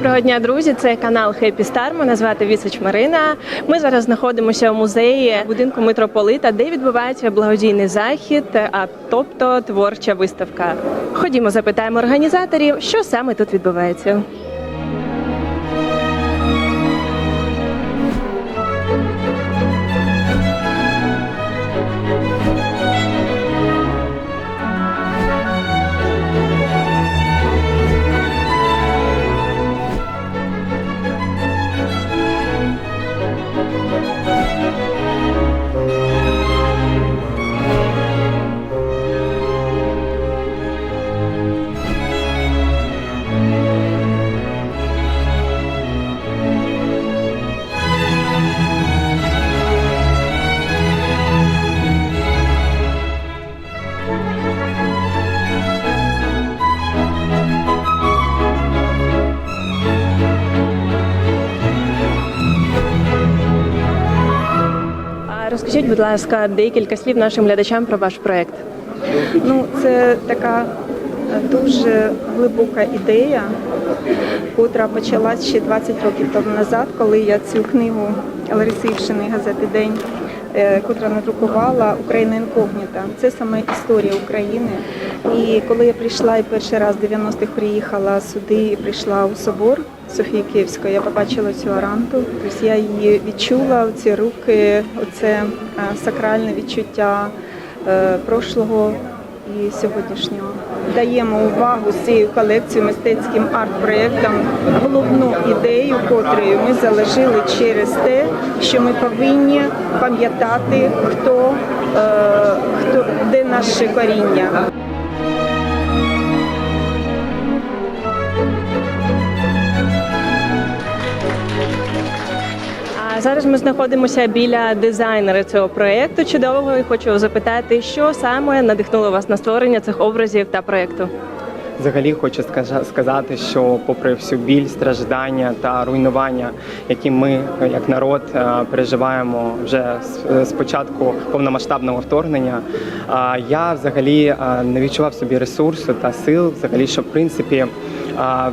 Доброго дня, друзі! Це канал Happy Star. Мене звати Вісич Марина. Ми зараз знаходимося в музеї будинку митрополита, де відбувається благодійний захід, а тобто творча виставка. Ходімо, запитаємо організаторів, що саме тут відбувається. Розкажіть, будь ласка, декілька слів нашим глядачам про ваш проект. Ну, це така дуже глибока ідея, котра почалась ще 20 років тому назад, коли я цю книгу Лариси Івшини газети День, е, котра надрукувала Україна інкогніта. Це саме історія України. І коли я прийшла і перший раз в 90-х приїхала сюди і прийшла у собор Софії Київської, я побачила цю аранту. Тобто я її відчула, ці руки, оце е, сакральне відчуття е, прошлого і сьогоднішнього. Даємо увагу з цією колекцією мистецьким арт-проєктам головну ідею, котрою ми заложили через те, що ми повинні пам'ятати, хто, е, хто де наше коріння. Зараз ми знаходимося біля дизайнера цього проекту чудового і хочу запитати, що саме надихнуло вас на створення цих образів та проекту. Взагалі хочу сказати, що попри всю біль, страждання та руйнування, які ми як народ е, переживаємо вже з- початку повномасштабного вторгнення, е, я взагалі е, не відчував собі ресурсу та сил, взагалі, щоб в принципі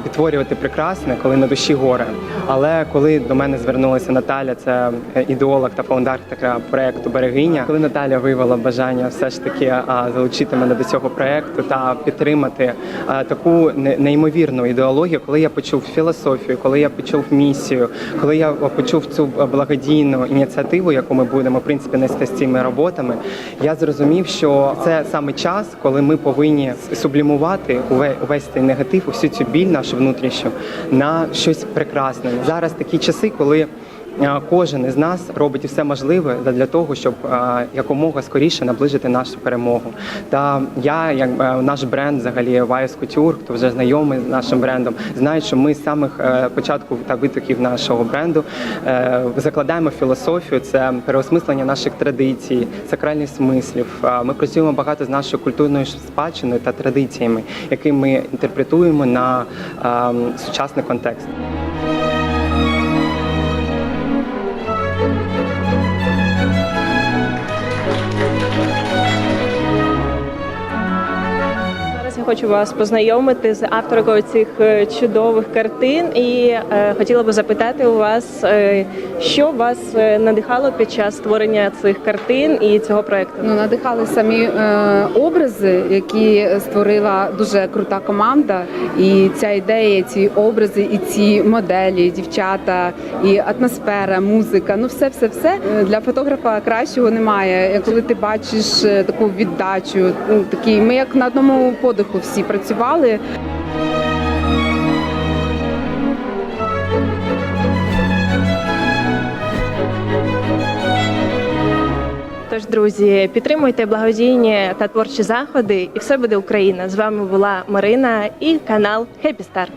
відтворювати прекрасне, коли на душі горе. Але коли до мене звернулася Наталя, це ідеолог та фаундерка проекту Берегиня, коли Наталя виявила бажання все ж таки залучити мене до цього проекту та підтримати таку неймовірну ідеологію, коли я почув філософію, коли я почув місію, коли я почув цю благодійну ініціативу, яку ми будемо в принципі нести з цими роботами, я зрозумів, що це саме час, коли ми повинні сублімувати уве- увесь цей негатив, усю цю біль нашу внутрішню на щось прекрасне. Зараз такі часи, коли Кожен із нас робить все можливе для того, щоб якомога скоріше наближити нашу перемогу. Та я, як е, наш бренд, взагалі Vice Couture, хто вже знайомий з нашим брендом, знає, що ми з самих е, початку та витоків нашого бренду е, закладаємо філософію, це переосмислення наших традицій, сакральних смислів. Ми працюємо багато з нашою культурною спадщиною та традиціями, які ми інтерпретуємо на е, сучасний контекст. Хочу вас познайомити з авторкою цих е, чудових картин, і е, хотіла би запитати у вас, е, що вас е, надихало під час створення цих картин і цього проекту. Ну, надихали самі е, образи, які створила дуже крута команда. І ця ідея, ці образи, і ці моделі, дівчата, і атмосфера, музика. Ну, все, все, все для фотографа кращого немає. Коли ти бачиш е, таку віддачу, ну, такі ми як на одному подиху всі працювали. Тож, друзі, підтримуйте благодійні та творчі заходи, і все буде Україна. З вами була Марина і канал Happy Star.